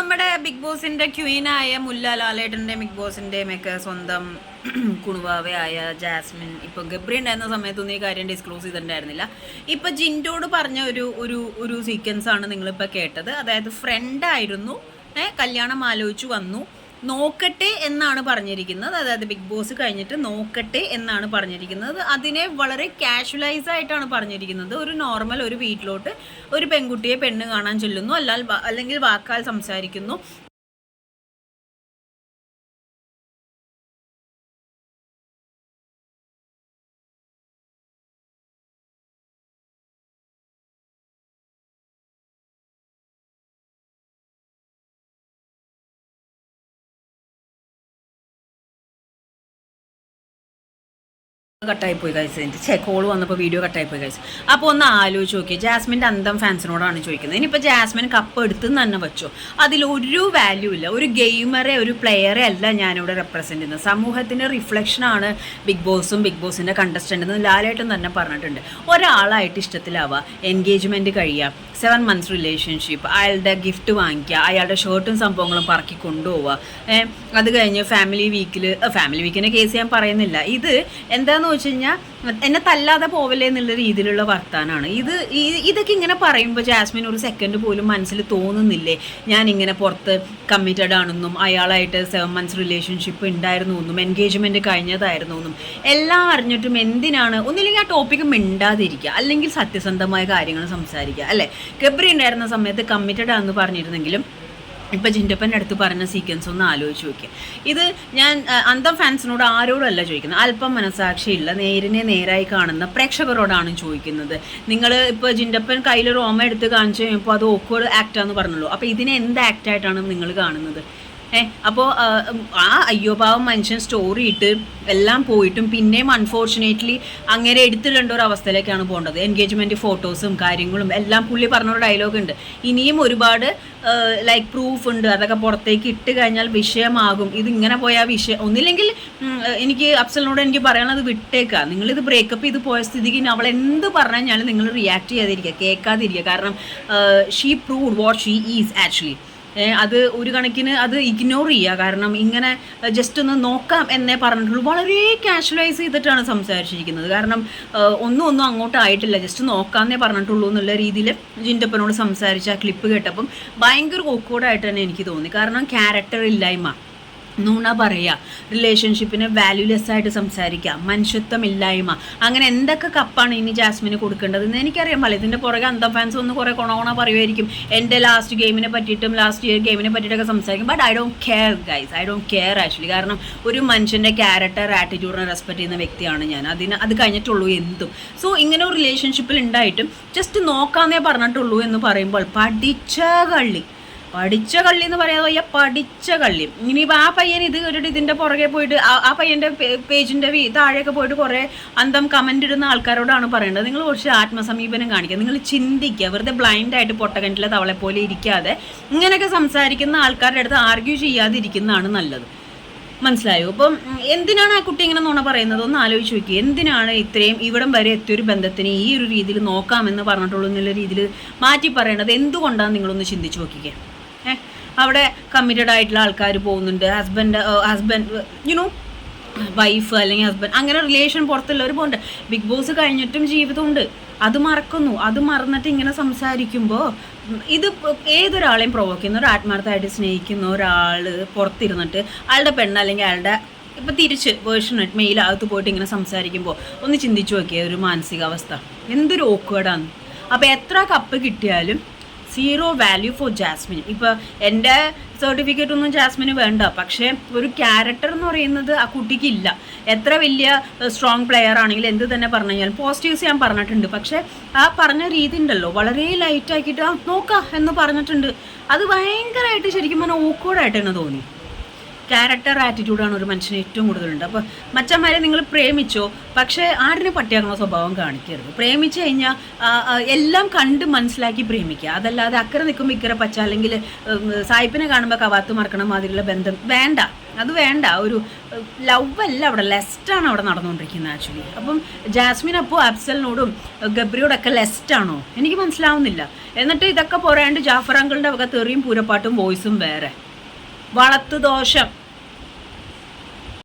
നമ്മുടെ ബിഗ് ബോസിന്റെ ക്വീനായ മുല്ല ലാലേട്ടന്റെ ബിഗ് ബോസിന്റെയും ഒക്കെ സ്വന്തം കുണുവാവയായ ജാസ്മിൻ ഇപ്പൊ ഗബ്രി ഉണ്ടായിരുന്ന സമയത്തൊന്നും ഈ കാര്യം ഡിസ്ക്ലോസ് ചെയ്തിട്ടുണ്ടായിരുന്നില്ല. ഇപ്പൊ ജിൻഡോട് പറഞ്ഞ ഒരു ഒരു ഒരു സീക്വൻസ് ആണ് നിങ്ങളിപ്പോ കേട്ടത്. അതായത് ഫ്രണ്ട് ആയിരുന്നു. കല്യാണം ആലോചിച്ചു വന്നു. നോക്കട്ടെ എന്നാണ് പറഞ്ഞിരിക്കുന്നത്. അതായത് ബിഗ് ബോസ് കഴിഞ്ഞിട്ട് നോക്കട്ടെ എന്നാണ് പറഞ്ഞിരിക്കുന്നത്. അതിനെ വളരെ കാഷ്വലൈസ് ആയിട്ടാണ് പറഞ്ഞിരിക്കുന്നത്. ഒരു നോർമൽ ഒരു വീട്ടിലോട്ട് ഒരു പെൺകുട്ടിയെ പെണ്ണ് കാണാൻ ചെല്ലുന്നു. അല്ലാൽ അല്ലെങ്കിൽ വാക്കാൽ സംസാരിക്കുന്നു. കട്ടായി പോയി കഴിച്ച് എനിക്ക് ചെ കോൾ വന്നപ്പോൾ വീഡിയോ കട്ടായി പോയി കഴിച്ചു അപ്പോൾ ഒന്ന് ആലോചിച്ച് നോക്കി ജാസ്മിന്റെ അന്തം ഫാൻസിനോടാണ് ചോദിക്കുന്നത്. ഇനിയിപ്പോൾ ജാസ്മിൻ കപ്പ് എടുത്ത് തന്നെ വെച്ചോ. അതിലൊരു വാല്യൂ ഇല്ല. ഒരു ഗെയിമറെ ഒരു പ്ലെയറെ അല്ല ഞാനിവിടെ റെപ്രസെന്റ് ചെയ്യുന്നത്. സമൂഹത്തിന്റെ റിഫ്ലക്ഷനാണ് ബിഗ് ബോസും ബിഗ് ബോസിന്റെ കണ്ടസ്റ്റന്റ് എന്ന് ലാലേട്ടൻ തന്നെ പറഞ്ഞിട്ടുണ്ട്. ഒരാളായിട്ട് ഇഷ്ടത്തിലാവുക എൻഗേജ്മെന്റ് കഴിയുക സെവൻ മന്ത്സ് റിലേഷൻഷിപ്പ് അയാളുടെ ഗിഫ്റ്റ് വാങ്ങിക്കുക അയാളുടെ ഷർട്ടും സംഭവങ്ങളും പറക്കി കൊണ്ടുപോവുക അത് കഴിഞ്ഞ് ഫാമിലി വീക്കിൽ ഫാമിലി വീക്കിന്റെ കേസ് ഞാൻ പറയുന്നില്ല. ഇത് എന്താന്ന് വെച്ച് കഴിഞ്ഞാൽ എന്നെ തല്ലാതെ പോവല്ലേ എന്നുള്ള രീതിയിലുള്ള വർത്താനാണ്. ഇത് ഇതൊക്കെ ഇങ്ങനെ പറയുമ്പോൾ ജാസ്മിൻ ഒരു സെക്കൻഡ് പോലും മനസ്സിൽ തോന്നുന്നില്ലേ? ഞാൻ ഇങ്ങനെ പുറത്ത് കമ്മിറ്റഡ് ആണെന്നും അയാളായിട്ട് സെവൻ മന്ത്സ് റിലേഷൻഷിപ്പ് ഉണ്ടായിരുന്നു എന്നും എൻഗേജ്മെന്റ് കഴിഞ്ഞതായിരുന്നു എന്നും എല്ലാം അറിഞ്ഞിട്ടും എന്തിനാണ്? ഒന്നില്ലെങ്കിൽ ആ ടോപ്പിക്ക് മിണ്ടാതിരിക്കുക. അല്ലെങ്കിൽ സത്യസന്ധമായ കാര്യങ്ങൾ സംസാരിക്കുക. അല്ലേ? ഗബ്രി ഉണ്ടായിരുന്ന സമയത്ത് കമ്മിറ്റഡ് ആണെന്ന് പറഞ്ഞിരുന്നെങ്കിലും ഇപ്പം ജിൻഡപ്പന്റെ അടുത്ത് പറഞ്ഞ സീക്വൻസ് ഒന്ന് ആലോചിച്ച് നോക്കുക ഇത് ഞാൻ അന്തം ഫാൻസിനോട് ആരോടല്ല ചോദിക്കുന്നത്? അല്പം മനസാക്ഷിയില്ല നേരിനെ നേരായി കാണുന്ന പ്രേക്ഷകരോടാണ് ചോദിക്കുന്നത്. നിങ്ങൾ ഇപ്പോൾ ജിൻഡപ്പൻ കയ്യിൽ റോമ എടുത്ത് കാണിച്ചു കഴിഞ്ഞപ്പോൾ അത് ഓക്വേർഡ് ആക്റ്റാന്ന് പറഞ്ഞുള്ളൂ. അപ്പോൾ ഇതിനെ എന്ത് ആക്റ്റായിട്ടാണ് നിങ്ങൾ കാണുന്നത്? ഏ അപ്പോൾ ആ അയ്യോ പാവം മനുഷ്യൻ സ്റ്റോറി ഇട്ട് എല്ലാം പോയിട്ടും പിന്നെയും അൺഫോർച്ചുനേറ്റ്ലി അങ്ങനെ എടുത്തിടേണ്ട ഒരു അവസ്ഥയിലേക്കാണ് പോകേണ്ടത്. എൻഗേജ്മെന്റ് ഫോട്ടോസും കാര്യങ്ങളും എല്ലാം പുള്ളി പറഞ്ഞൊരു ഡയലോഗ് ഉണ്ട്. ഇനിയും ഒരുപാട് ലൈക്ക് പ്രൂഫ് ഉണ്ട്. അതൊക്കെ പുറത്തേക്ക് ഇട്ട് കഴിഞ്ഞാൽ വിഷയമാകും. ഇത് ഇങ്ങനെ പോയാൽ വിഷയം. ഒന്നില്ലെങ്കിൽ ഏഹ്, എനിക്ക് അഫ്സലിനോട് എനിക്ക് പറയാനുള്ളത് വിട്ടേക്കുക നിങ്ങളിത് ബ്രേക്കപ്പ് ചെയ്ത് പോയ സ്ഥിതിക്ക് അവൾ എന്ത് പറഞ്ഞാലും നിങ്ങൾ റിയാക്ട് ചെയ്യാതിരിക്കുക കേൾക്കാതിരിക്കുക. കാരണം she prove what she is actually അത് ഒരു കണക്കിന് അത് ഇഗ്നോർ ചെയ്യുക കാരണം ഇങ്ങനെ ജസ്റ്റ് ഒന്ന് നോക്കാം എന്നേ പറഞ്ഞിട്ടുള്ളൂ. വളരെ കാഷ്വലൈസ് ചെയ്തിട്ടാണ് സംസാരിച്ചിരിക്കുന്നത്. കാരണം ഒന്നും ഒന്നും അങ്ങോട്ട് ആയിട്ടില്ല. ജസ്റ്റ് നോക്കാമെന്നേ പറഞ്ഞിട്ടുള്ളൂ എന്നുള്ള രീതിയിൽ ജിന്റപ്പനോട് സംസാരിച്ച ക്ലിപ്പ് കേട്ടപ്പം ഭയങ്കര ഓക്കോർഡായിട്ട് തന്നെ എനിക്ക് തോന്നി. കാരണം ക്യാരക്ടർ ഇല്ലായ്മ. നുണ പറയുക റിലേഷൻഷിപ്പിനെ വാല്യൂലെസ് ആയിട്ട് സംസാരിക്കുക മനുഷ്യത്വം ഇല്ലായ്മ അങ്ങനെ എന്തൊക്കെ കപ്പാണ് ഇനി ജാസ്മിന് കൊടുക്കേണ്ടത്? എന്ന് എനിക്കറിയാം ഇതിന്റെ പുറകെ അന്ത ഫാൻസ് ഒന്ന് കുറേ കൊണോണ പറയുമായിരിക്കും. എന്റെ ലാസ്റ്റ് ഗെയിമിനെ പറ്റിയിട്ടും ലാസ്റ്റ് ഇയർ ഗെയിമിനെ പറ്റിയിട്ടൊക്കെ സംസാരിക്കും. But I don't care guys I don't care actually കാരണം ഒരു മനുഷ്യന്റെ ക്യാരക്ടർ ആറ്റിറ്റ്യൂഡിനെ റെസ്പെക്ട് ചെയ്യുന്ന വ്യക്തിയാണ് ഞാൻ. അതിന് അത് കഴിഞ്ഞിട്ടുള്ളൂ എന്തും. സോ ഇങ്ങനെ ഒരു റിലേഷൻഷിപ്പിൽ ഉണ്ടായിട്ടും ജസ്റ്റ് നോക്കാന്നേ പറഞ്ഞിട്ടുള്ളൂ എന്ന് പറയുമ്പോൾ പഠിച്ച കള്ളി. പഠിച്ച കള്ളി എന്ന് പറയാതെ വയ്യ പഠിച്ച കള്ളി. ഇനിയിപ്പോൾ ആ പയ്യൻ ഇത് ഒരു ഇതിന്റെ പുറകെ പോയിട്ട് ആ- പയ്യന്റെ പേജിന്റെ താഴെയൊക്കെ പോയിട്ട് കുറേ അന്തം കമന്റ് ഇടുന്ന ആൾക്കാരോടാണ് പറയേണ്ടത് നിങ്ങൾ കുറച്ച് ആത്മസമീപനം കാണിക്കുക. നിങ്ങൾ ചിന്തിക്കുക. വെറുതെ ബ്ലൈൻഡ് ആയിട്ട് പൊട്ടകണ്ടിലെ തവളെ പോലെ ഇരിക്കാതെ ഇങ്ങനെയൊക്കെ സംസാരിക്കുന്ന ആൾക്കാരുടെ അടുത്ത് ആർഗ്യൂ ചെയ്യാതിരിക്കുന്നതാണ് നല്ലത്. മനസ്സിലായോ? അപ്പം എന്തിനാണ് ആ കുട്ടി ഇങ്ങനെ നുണ പറയുന്നത്? ഒന്ന് ആലോചിച്ച് നോക്കി. എന്തിനാണ് ഇത്രയും ഇവിടം വരെ എത്തിയൊരു ബന്ധത്തിന് ഈ ഒരു രീതിയിൽ നോക്കാമെന്ന് പറഞ്ഞിട്ടുള്ളൂ എന്നുള്ള രീതിയിൽ മാറ്റി പറയേണ്ടത് എന്തുകൊണ്ടാണ് നിങ്ങളൊന്ന് ചിന്തിച്ച് നോക്കിക്കേ? ഏ അവിടെ കമ്മിറ്റഡ് ആയിട്ടുള്ള ആൾക്കാർ പോകുന്നുണ്ട്. Husband husband you know wife അല്ലെങ്കിൽ ഹസ്ബൻഡ് അങ്ങനെ റിലേഷൻ പുറത്തുള്ളവർ പോകുന്നുണ്ട് ബിഗ് ബോസ് കഴിഞ്ഞിട്ടും ജീവിതമുണ്ട്. അത് മറക്കുന്നു. അത് മറന്നിട്ട് ഇങ്ങനെ സംസാരിക്കുമ്പോൾ ഇത് ഏതൊരാളെയും പ്രൊവോക്ക് ചെയ്യുന്ന ഒരു ആത്മാർത്ഥമായിട്ട് സ്നേഹിക്കുന്ന ഒരാൾ പുറത്തിരുന്നിട്ട് അയാളുടെ പെണ്ണ് അല്ലെങ്കിൽ അയാളുടെ ഇപ്പം തിരിച്ച് വേർഷൻ മെയിൽ അകത്ത് പോയിട്ട് ഇങ്ങനെ സംസാരിക്കുമ്പോൾ ഒന്ന് ചിന്തിച്ചു നോക്കിയ ഒരു മാനസികാവസ്ഥ. എന്തൊരു ഓക്കേഡാണ് അപ്പോൾ എത്ര കപ്പ് കിട്ടിയാലും സീറോ വാല്യൂ ഫോർ ജാസ്മിൻ ഇപ്പോൾ എന്റെ സർട്ടിഫിക്കറ്റ് ഒന്നും ജാസ്മിന് വേണ്ട. പക്ഷേ ഒരു ക്യാരക്ടർ എന്ന് പറയുന്നത് ആ കുട്ടിക്ക് ഇല്ല. എത്ര വലിയ സ്ട്രോങ് പ്ലെയർ ആണെങ്കിൽ എന്ത് തന്നെ പറഞ്ഞു കഴിഞ്ഞാൽ പോസിറ്റീവ്സ് ഞാൻ പറഞ്ഞിട്ടുണ്ട്. പക്ഷേ ആ പറഞ്ഞ രീതി ഉണ്ടല്ലോ. വളരെ ലൈറ്റ് ആക്കിയിട്ട് ആ നോക്കാം എന്ന് പറഞ്ഞിട്ടുണ്ട്. അത് ഭയങ്കരമായിട്ട് ശരിക്കും പറഞ്ഞാൽ ഓക്കോർഡായിട്ട് തന്നെ തോന്നി. ക്യാരക്ടർ ആറ്റിറ്റ്യൂഡാണ് ഒരു മനുഷ്യന് ഏറ്റവും കൂടുതലുണ്ട്. അപ്പോൾ മച്ചന്മാരെ നിങ്ങൾ പ്രേമിച്ചോ പക്ഷേ ആടിനെ പട്ടിയാക്കുന്ന സ്വഭാവം കാണിക്കരുത്. പ്രേമിച്ചു കഴിഞ്ഞാൽ എല്ലാം കണ്ട് മനസ്സിലാക്കി പ്രേമിക്കുക. അതല്ലാതെ അക്കരെ നിൽക്കുമ്പോൾ ഇക്കരെ പച്ച അല്ലെങ്കിൽ സായിപ്പിനെ കാണുമ്പോൾ കവാത്ത് മറക്കണ മാതിരിയുള്ള ബന്ധം വേണ്ട. അത് വേണ്ട. ഒരു ലവ് അല്ല അവിടെ ലെസ്റ്റാണ് അവിടെ നടന്നുകൊണ്ടിരിക്കുന്നത് ആക്ച്വലി അപ്പം ജാസ്മിൻ അപ്പോൾ അഫ്സലിനോടും ഗബ്രിയോടൊക്കെ ലെസ്റ്റാണോ എനിക്ക് മനസ്സിലാവുന്നില്ല. എന്നിട്ട് ഇതൊക്കെ പോരാണ്ട് ജാഫർ അങ്കിളിന്റെ വക തെറിയും പൂരപ്പാട്ടും വോയിസും വേറെ. വളത്ത് ദോഷം.